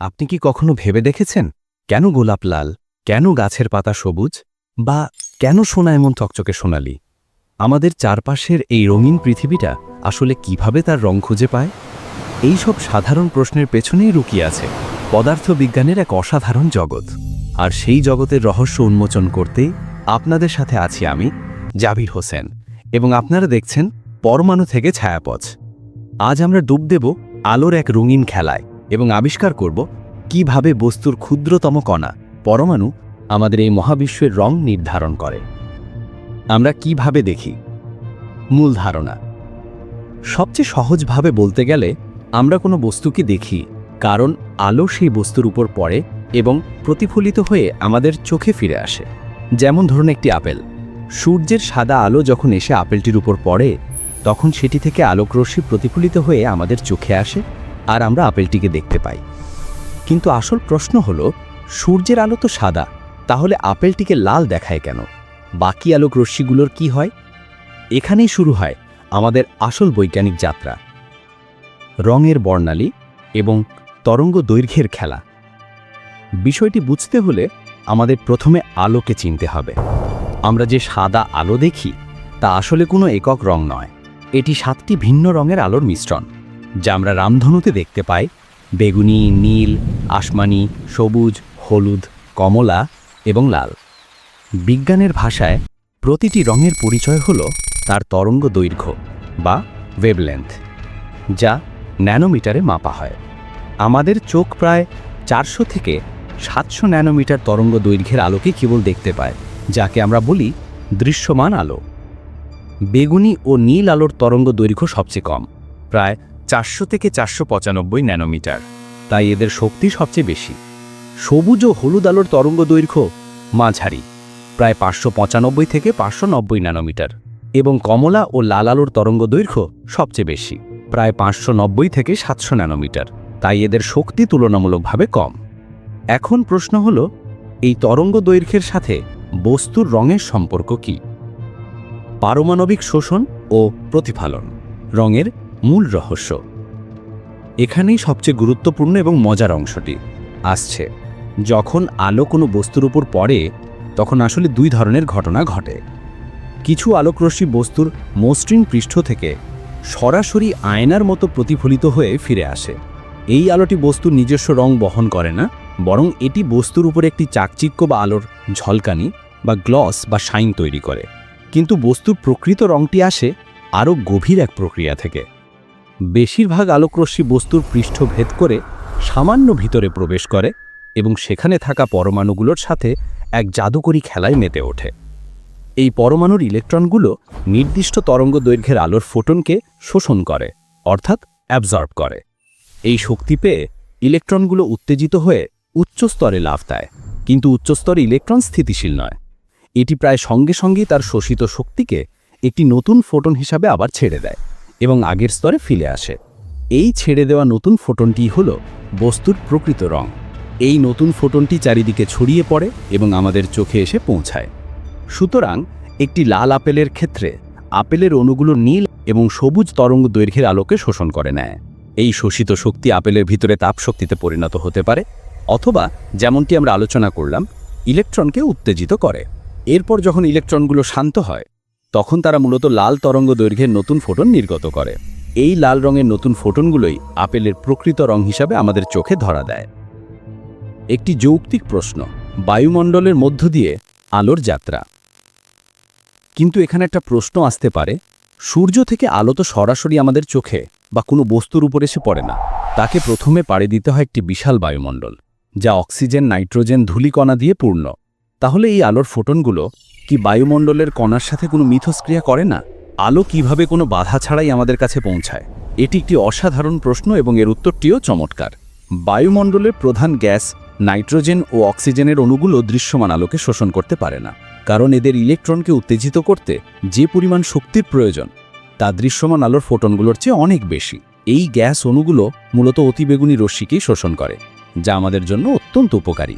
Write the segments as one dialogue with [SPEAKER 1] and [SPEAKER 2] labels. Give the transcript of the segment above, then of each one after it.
[SPEAKER 1] আপনি কি কখনো ভেবে দেখেছেন? কেন গোলাপ লাল? কেন গাছের পাতা সবুজ? বা কেন সোনা এমন চকচকে সোনালি? আমাদের চারপাশের এই রঙিন পৃথিবীটা আসলে কীভাবে তার রং খুঁজে পায়? এই সব সাধারণ প্রশ্নের পেছনেই লুকিয়ে আছে পদার্থবিজ্ঞানের এক অসাধারণ জগৎ। আর সেই জগতের রহস্য উন্মোচন করতে আপনাদের সাথে আছি আমি, জাবির হোসেন। এবং আপনারা দেখছেন পরমাণু থেকে ছায়াপথ। আজ আমরা ডুব দেব আলোর এক রঙিন খেলায়। এবং আবিষ্কার করব কীভাবে বস্তুর ক্ষুদ্রতম কণা পরমাণু আমাদের এই মহাবিশ্বের রং নির্ধারণ করে। আমরা কীভাবে দেখি? মূল ধারণা। সবচেয়ে সহজভাবে বলতে গেলে, আমরা কোনো বস্তুকে দেখি, কারণ আলো সেই বস্তুর উপর পড়ে এবং প্রতিফলিত হয়ে আমাদের চোখে ফিরে আসে। যেমন ধরুন একটি আপেল। সূর্যের সাদা আলো যখন এসে আপেলটির উপর পড়ে, তখন সেটি থেকে আলোকরশ্মি প্রতিফলিত হয়ে আমাদের চোখে আসে আর আমরা আপেলটিকে দেখতে পাই। কিন্তু আসল প্রশ্ন হলো, সূর্যের আলো তো সাদা, তাহলে আপেলটিকে লাল দেখায় কেন? বাকি আলোক রশ্মিগুলোর কি হয়? এখানেই শুরু হয় আমাদের আসল বৈজ্ঞানিক যাত্রা। রঙের বর্ণালী এবং তরঙ্গ দৈর্ঘ্যের খেলা। বিষয়টি বুঝতে হলে আমাদের প্রথমে আলোকে চিনতে হবে। আমরা যে সাদা আলো দেখি, তা আসলে কোনো একক রং নয়। এটি সাতটি ভিন্ন রঙের আলোর মিশ্রণ। যা আমরা রামধনুতে দেখতে পাই। বেগুনি, নীল, আসমানি, সবুজ, হলুদ, কমলা এবং লাল। বিজ্ঞানের ভাষায় প্রতিটি রঙের পরিচয় হল তার তরঙ্গ দৈর্ঘ্য বা ওয়েবলেন্থ যা ন্যানোমিটারে মাপা হয়। আমাদের চোখ প্রায় চারশো থেকে সাতশো ন্যানোমিটার তরঙ্গ দৈর্ঘ্যের আলোকে কেবল দেখতে পায়, যাকে আমরা বলি দৃশ্যমান আলো। বেগুনি ও নীল আলোর তরঙ্গ দৈর্ঘ্য সবচেয়ে কম, প্রায় চারশো থেকে চারশো পঁচানব্বই ন্যানোমিটার। তাই এদের শক্তি সবচেয়ে বেশি। সবুজ ও হলুদ আলোর তরঙ্গ দৈর্ঘ্য মাঝারি, প্রায় পাঁচশো পঁচানব্বই থেকে পাঁচশো নব্বই ন্যানোমিটার এবং কমলা ও লাল আলোর তরঙ্গ দৈর্ঘ্য সবচেয়ে বেশি, প্রায় পাঁচশো নব্বই থেকে সাতশো ন্যানোমিটার। তাই এদের শক্তি তুলনামূলকভাবে কম। এখন প্রশ্ন হল, এই তরঙ্গ দৈর্ঘ্যের সাথে বস্তুর রঙের সম্পর্ক কি? পারমাণবিক শোষণ ও প্রতিফলন, রঙের মূল রহস্য। এখানেই সবচেয়ে গুরুত্বপূর্ণ এবং মজার অংশটি। আসছে, যখন আলো কোনো বস্তুর উপর পড়ে, তখন আসলে দুই ধরনের ঘটনা ঘটে। কিছু আলোকরশ্মি বস্তুর মসৃণ পৃষ্ঠ থেকে সরাসরি আয়নার মতো প্রতিফলিত হয়ে ফিরে আসে। এই আলোটি বস্তুর নিজস্ব রং বহন করে না, বরং এটি বস্তুর উপর একটি চাকচিক্য বা আলোর ঝলকানি বা গ্লস বা শাইন তৈরি করে। কিন্তু বস্তুর প্রকৃত রংটি আসে আরও গভীর এক প্রক্রিয়া থেকে। বেশিরভাগ আলোকরশ্মি বস্তুর পৃষ্ঠ ভেদ করে সামান্য ভিতরে প্রবেশ করে এবং সেখানে থাকা পরমাণুগুলোর সাথে এক জাদুকরী খেলায় মেতে ওঠে। এই পরমাণুর ইলেকট্রনগুলো নির্দিষ্ট তরঙ্গ দৈর্ঘ্যের আলোর ফোটনকে শোষণ করে, অর্থাৎ অ্যাবজর্ব করে। এই শক্তি পেয়ে ইলেকট্রনগুলো উত্তেজিত হয়ে উচ্চ স্তরে লাভ দেয়, কিন্তু উচ্চস্তরে ইলেকট্রন স্থিতিশীল নয়। এটি প্রায় সঙ্গে সঙ্গেই তার শোষিত শক্তিকে একটি নতুন ফোটন হিসাবে আবার ছেড়ে দেয়। এবং আগের স্তরে ফিরে আসে। এই ছেড়ে দেওয়া নতুন ফোটনটি হল বস্তুর প্রকৃত রং। এই নতুন ফোটনটি চারিদিকে ছড়িয়ে পড়ে এবং আমাদের চোখে এসে পৌঁছায়। সুতরাং একটি লাল আপেলের ক্ষেত্রে আপেলের অণুগুলো নীল এবং সবুজ তরঙ্গ দৈর্ঘ্যের আলোকে শোষণ করে নেয়। এই শোষিত শক্তি আপেলের ভিতরে তাপশক্তিতে পরিণত হতে পারে অথবা যেমনটি আমরা আলোচনা করলাম, ইলেকট্রনকে উত্তেজিত করে। এরপর যখন ইলেকট্রনগুলো শান্ত হয় তখন তারা মূলত লাল তরঙ্গ দৈর্ঘ্যের নতুন ফোটন নির্গত করে। এই লাল রঙের নতুন ফোটনগুলোই আপেলের প্রকৃত রং হিসাবে আমাদের চোখে ধরা দেয়। একটি যৌক্তিক প্রশ্ন, বায়ুমণ্ডলের মধ্য দিয়ে আলোর যাত্রা। কিন্তু এখানে একটা প্রশ্ন আসতে পারে, সূর্য থেকে আলো তো সরাসরি আমাদের চোখে বা কোনো বস্তুর উপর এসে পড়ে না। তাকে প্রথমে পাড়ি দিতে হয় একটি বিশাল বায়ুমণ্ডল, যা অক্সিজেন, নাইট্রোজেন, ধূলিকণা দিয়ে পূর্ণ। তাহলে এই আলোর ফোটনগুলো কি বায়ুমণ্ডলের কণার সাথে কোনো মিথস্ক্রিয়া করে না? আলো কীভাবে কোনো বাধা ছাড়াই আমাদের কাছে পৌঁছায়? এটি একটি অসাধারণ প্রশ্ন এবং এর উত্তরটিও চমৎকার। বায়ুমণ্ডলের প্রধান গ্যাস, নাইট্রোজেন ও অক্সিজেনের অণুগুলো দৃশ্যমান আলোকে শোষণ করতে পারে না, কারণ এদের ইলেকট্রনকে উত্তেজিত করতে যে পরিমাণ শক্তির প্রয়োজন, তা দৃশ্যমান আলোর ফোটনগুলোর চেয়ে অনেক বেশি। এই গ্যাস অণুগুলো মূলত অতিবেগুনি রশ্মিকেই শোষণ করে, যা আমাদের জন্য অত্যন্ত উপকারী।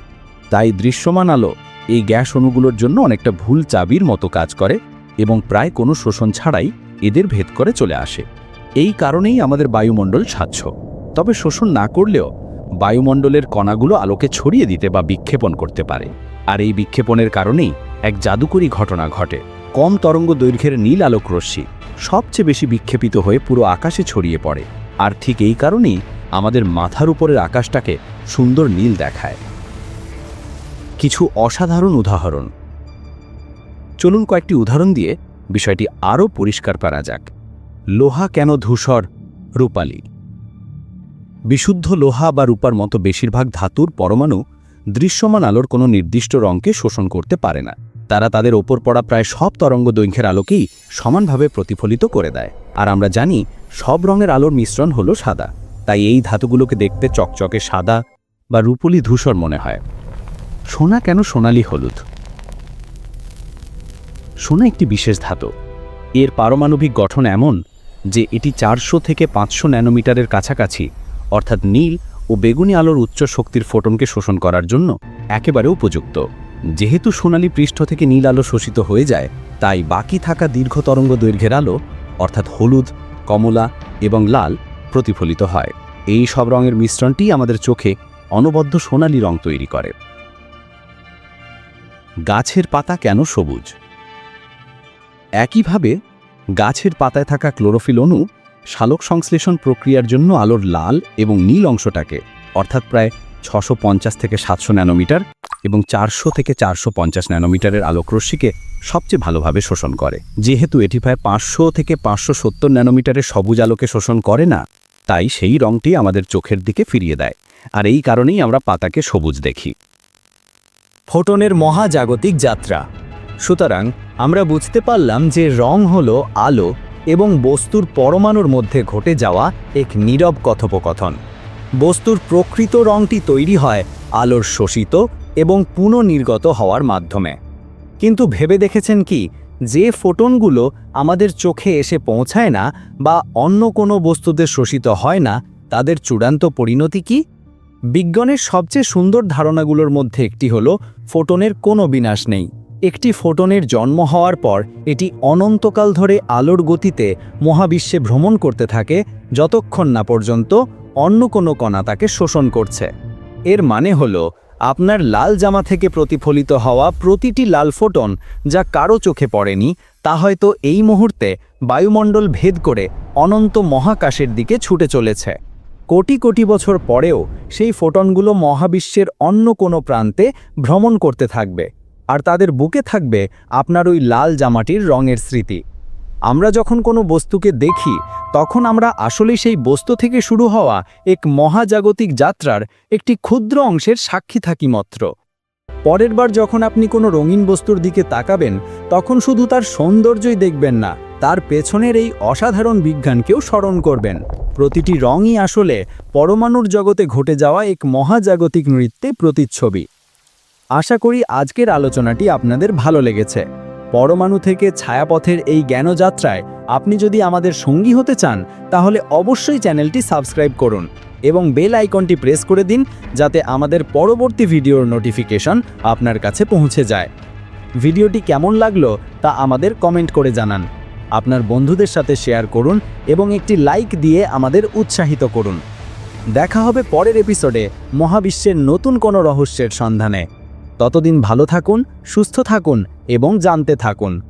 [SPEAKER 1] তাই দৃশ্যমান আলো এই গ্যাস অণুগুলোর জন্য অনেকটা ভুল চাবির মতো কাজ করে এবং প্রায় কোনো শোষণ ছাড়াই এদের ভেদ করে চলে আসে। এই কারণেই আমাদের বায়ুমণ্ডল স্বাচ্ছ। তবে শোষণ না করলেও বায়ুমণ্ডলের কণাগুলো আলোকে ছড়িয়ে দিতে বা বিক্ষেপণ করতে পারে। আর এই বিক্ষেপণের কারণেই এক জাদুকরী ঘটনা ঘটে। কম তরঙ্গ দৈর্ঘ্যের নীল আলোক রশ্মি সবচেয়ে বেশি বিক্ষেপিত হয়ে পুরো আকাশে ছড়িয়ে পড়ে। আর ঠিক এই কারণেই আমাদের মাথার উপরের আকাশটাকে সুন্দর নীল দেখায়। কিছু অসাধারণ উদাহরণ। চলুন কয়েকটি উদাহরণ দিয়ে বিষয়টি আরও পরিষ্কার করা যাক। লোহা কেন ধূসর? রূপালী। বিশুদ্ধ লোহা বা রূপার মতো বেশিরভাগ ধাতুর পরমাণু দৃশ্যমান আলোর কোনো নির্দিষ্ট রঙকে শোষণ করতে পারে না। তারা তাদের ওপর পড়া প্রায় সব তরঙ্গ দৈর্ঘ্যের আলোকেই সমানভাবে প্রতিফলিত করে দেয়। আর আমরা জানি সব রঙের আলোর মিশ্রণ হলো সাদা। তাই এই ধাতুগুলোকে দেখতে চকচকে সাদা বা রূপলি ধূসর মনে হয়। সোনা কেন সোনালি হলুদ? সোনা একটি বিশেষ ধাতু। এর পারমাণবিক গঠন এমন যে এটি চারশো থেকে পাঁচশো ন্যানোমিটারের কাছাকাছি, অর্থাৎ নীল ও বেগুনি আলোর উচ্চ শক্তির ফোটনকে শোষণ করার জন্য একেবারে উপযুক্ত। যেহেতু সোনালি পৃষ্ঠ থেকে নীল আলো শোষিত হয়ে যায়, তাই বাকি থাকা দীর্ঘ তরঙ্গ দৈর্ঘ্যের আলো, অর্থাৎ হলুদ, কমলা এবং লাল, প্রতিফলিত হয়। এই সব রঙের মিশ্রণটি আমাদের চোখে অনবদ্য সোনালি রং তৈরি করে। গাছের পাতা কেন সবুজ? একইভাবে, গাছের পাতায় থাকা ক্লোরোফিল অণু শালক সংশ্লেষণ প্রক্রিয়ার জন্য আলোর লাল এবং নীল অংশটাকে, অর্থাৎ প্রায় ছশো থেকে সাতশো ন্যানোমিটার এবং চারশো থেকে চারশো পঞ্চাশ ন্যানোমিটারের আলোকরশ্মিকে সবচেয়ে ভালোভাবে শোষণ করে। যেহেতু এটি প্রায় পাঁচশো থেকে পাঁচশো সত্তর ন্যানোমিটারের সবুজ আলোকে শোষণ করে না, তাই সেই রঙটি আমাদের চোখের দিকে ফিরিয়ে দেয়। আর এই কারণেই আমরা পাতাকে সবুজ দেখি।
[SPEAKER 2] ফোটনের মহাজাগতিক যাত্রা। সুতরাং আমরা বুঝতে পারলাম যে রং হল আলো এবং বস্তুর পরমাণুর মধ্যে ঘটে যাওয়া এক নীরব কথোপকথন। বস্তুর প্রকৃত রংটি তৈরি হয় আলোর শোষিত এবং পুনর্নির্গত হওয়ার মাধ্যমে। কিন্তু ভেবে দেখেছেন কি? যে ফোটনগুলো আমাদের চোখে এসে পৌঁছায় না বা অন্য কোনো বস্তুতে শোষিত হয় না, তাদের চূড়ান্ত পরিণতি কি? বিজ্ঞানের সবচেয়ে সুন্দর ধারণাগুলোর মধ্যে একটি হল ফোটনের কোনো বিনাশ নেই। একটি ফোটনের জন্ম হওয়ার পর এটি অনন্তকাল ধরে আলোর গতিতে মহাবিশ্বে ভ্রমণ করতে থাকে, যতক্ষণ না পর্যন্ত অন্য কোনো কণা তাকে শোষণ করছে। এর মানে হল, আপনার লাল জামা থেকে প্রতিফলিত হওয়া প্রতিটি লাল ফোটন যা কারও চোখে পড়েনি, তা হয়তো এই মুহূর্তে বায়ুমণ্ডল ভেদ করে অনন্ত মহাকাশের দিকে ছুটে চলেছে। কোটি কোটি বছর পরেও সেই ফোটনগুলো মহাবিশ্বের অন্য কোনো প্রান্তে ভ্রমণ করতে থাকবে। আর তাদের বুকে থাকবে আপনার ওই লাল জামাটির রঙের স্মৃতি। আমরা যখন কোনো বস্তুকে দেখি, তখন আমরা আসলে সেই বস্তু থেকে শুরু হওয়া এক মহাজাগতিক যাত্রার একটি ক্ষুদ্র অংশের সাক্ষী থাকি মাত্র। পরের বার যখন আপনি কোনো রঙিন বস্তুর দিকে তাকাবেন, তখন শুধু তার সৌন্দর্যই দেখবেন না তার পেছনের এই অসাধারণ বিজ্ঞানকেও স্মরণ করবেন। প্রতিটি রঙই আসলে পরমাণুর জগতে ঘটে যাওয়া এক মহাজাগতিক নৃত্যে প্রতিচ্ছবি। আশা করি আজকের আলোচনাটি আপনাদের ভালো লেগেছে। পরমাণু থেকে ছায়াপথের এই জ্ঞানযাত্রায় আপনি যদি আমাদের সঙ্গী হতে চান, তাহলে অবশ্যই চ্যানেলটি সাবস্ক্রাইব করুন এবং বেল আইকনটি প্রেস করে দিন যাতে আমাদের পরবর্তী ভিডিওর নোটিফিকেশন আপনার কাছে পৌঁছে যায়। ভিডিওটি কেমন লাগল তা আমাদের কমেন্ট করে জানান। আপনার বন্ধুদের সাথে শেয়ার করুন এবং একটি লাইক দিয়ে আমাদের উৎসাহিত করুন। দেখা হবে পরের এপিসোডে মহাবিশ্বের নতুন কোনো রহস্যের সন্ধানে। ততদিন ভালো থাকুন, সুস্থ থাকুন এবং জানতে থাকুন।